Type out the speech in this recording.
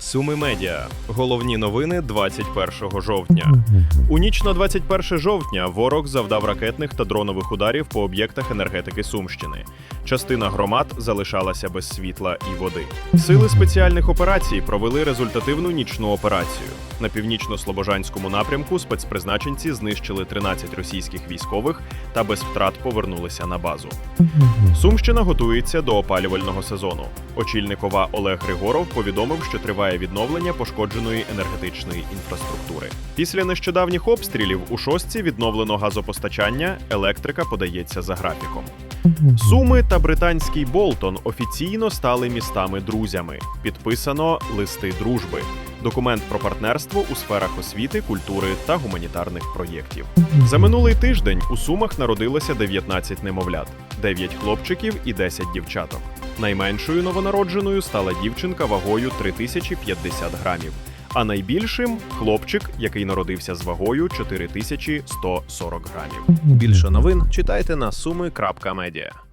Суми медіа. Головні новини 21 жовтня. У ніч на 21 жовтня ворог завдав ракетних та дронових ударів по об'єктах енергетики Сумщини. Частина громад залишалася без світла і води. Сили спеціальних операцій провели результативну нічну операцію. На північно-слобожанському напрямку спецпризначенці знищили 13 російських військових та без втрат повернулися на базу. Сумщина готується до опалювального сезону. Очільник ОВА Олег Григоров повідомив, що триває відновлення пошкодженої енергетичної інфраструктури. Після нещодавніх обстрілів у шостці відновлено газопостачання, електрика подається за графіком. Суми та британський Болтон офіційно стали містами-друзями. Підписано листи дружби. Документ про партнерство у сферах освіти, культури та гуманітарних проєктів. За минулий тиждень у Сумах народилося 19 немовлят, 9 хлопчиків і 10 дівчаток. Найменшою новонародженою стала дівчинка вагою 3050 грамів, а найбільшим хлопчик, який народився з вагою 4140 грамів. Більше новин читайте на суми.медіа.